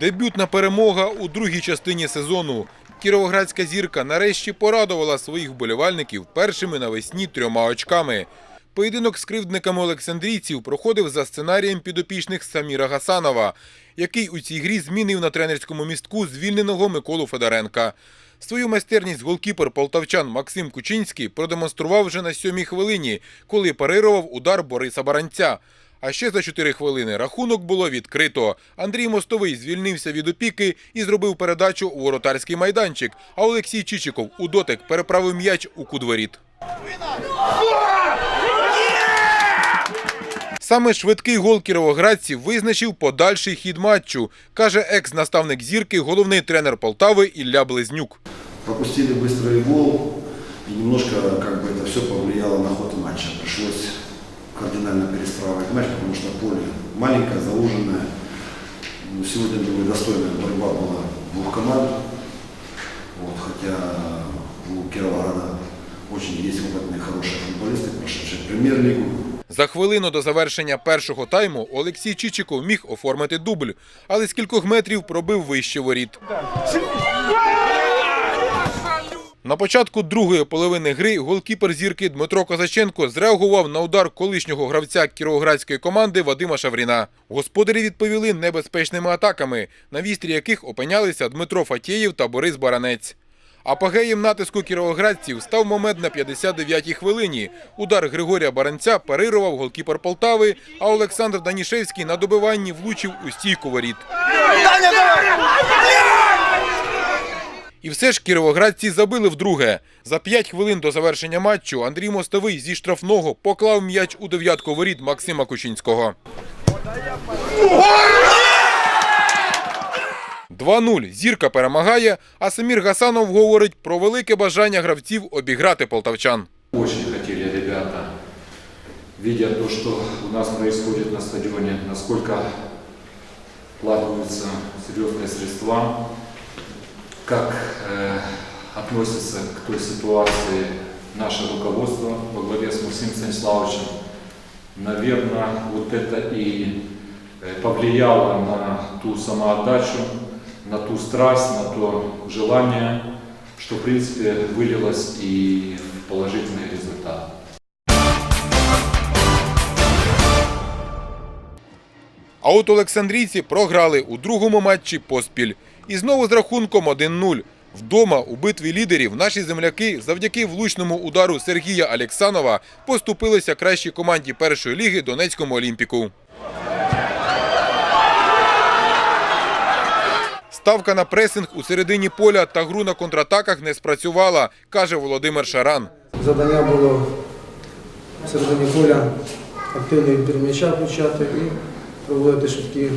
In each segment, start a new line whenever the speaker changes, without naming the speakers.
Дебютна перемога у другій частині сезону. Кіровоградська зірка нарешті порадувала своїх вболівальників першими навесні трьома очками. Поєдинок з кривдниками Олександрійців проходив за сценарієм підопічних Саміра Гасанова, який у цій грі змінив на тренерському містку звільненого Миколу Федоренка. Свою майстерність голкіпер полтавчан Максим Кучинський продемонстрував вже на сьомій хвилині, коли парирував удар Бориса Баранця. А ще за 4 хвилини рахунок було відкрито. Андрій Мостовий звільнився від опіки і зробив передачу у воротарський майданчик. А Олексій Чичиков у дотик переправив м'яч у кут воріт. Саме швидкий гол кіровоградців визначив подальший хід матчу, каже екс-наставник зірки, головний тренер Полтави Ілля Близнюк.
Пропустили быстрый гол, и немножко как бы это все повлияло на ход матча. Пришлось кардинально перестраивать матч, потому что поле маленькое, зауженное. Ну, Сегодня, думаю, достойная борьба была двух команд. Вот, хотя у Кировограда очень есть опытные, хорошие футболисты, прошедшие премьер-лигу.
За хвилину до завершення першого тайму Олексій Чичиков міг оформити дубль, але з кількох метрів пробив вище воріт. На початку другої половини гри голкіпер зірки Дмитро Козаченко зреагував на удар колишнього гравця кіровоградської команди Вадима Шавріна. Господарі відповіли небезпечними атаками, на вістрі яких опинялися Дмитро Фатєєв та Борис Баранець. Апогеєм натиску кіровоградців став момент на 59-й хвилині. Удар Григорія Баранця парирував голкіпер Полтави, а Олександр Данішевський на добиванні влучив у стійку воріт. І все ж кіровоградці забили вдруге. За 5 хвилин до завершення матчу Андрій Мостовий зі штрафного поклав м'яч у дев'ятку воріт Максима Кучинського. 2-0. Зірка перемагає, а Самір Гасанов говорить про велике бажання гравців обіграти полтавчан.
Очень хотели ребята, видя то, что у нас происходит на стадионе, насколько вкладываются серьезные средства, как э, относится к той ситуации наше руководство во главе с Максимом Станиславовичем. Наверное, вот это и э, повлияло на ту самоотдачу, на ту страсть, на то желание, что, в принципе, вылилось и в положительный результат.
А от Олександрійці програли у другому матчі поспіль. І знову з рахунком 1-0. Вдома у битві лідерів наші земляки завдяки влучному удару Сергія Алексанова поступилися кращій команді першої ліги Донецькому Олімпіку. Ставка на пресинг у середині поля та гру на контратаках не спрацювала, каже Володимир Шаран.
Завдання було в середині поля відбір включати і проводити швидкі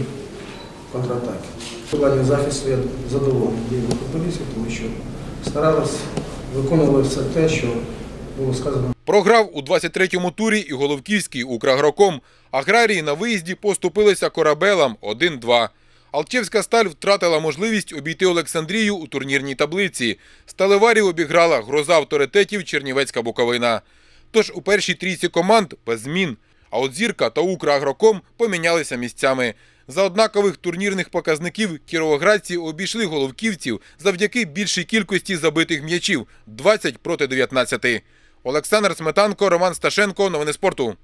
контратаки. В плані захисту я задоволений діями футболістів, тому що старалися, виконували все те, що було сказано.
Програв у 23-му турі і Головківський Украгроком. Аграрії на виїзді поступилися корабелам 1-2. Алчевська сталь втратила можливість обійти Олександрію у турнірній таблиці. Сталеварів обіграла гроза авторитетів Чернівецька Буковина. Тож у першій трійці команд без змін. А от Зірка та Украгроком помінялися місцями. За однакових турнірних показників кіровоградці обійшли головківців завдяки більшій кількості забитих м'ячів 20 проти 19. Олександр Сметанко, Роман Сташенко. Новини спорту.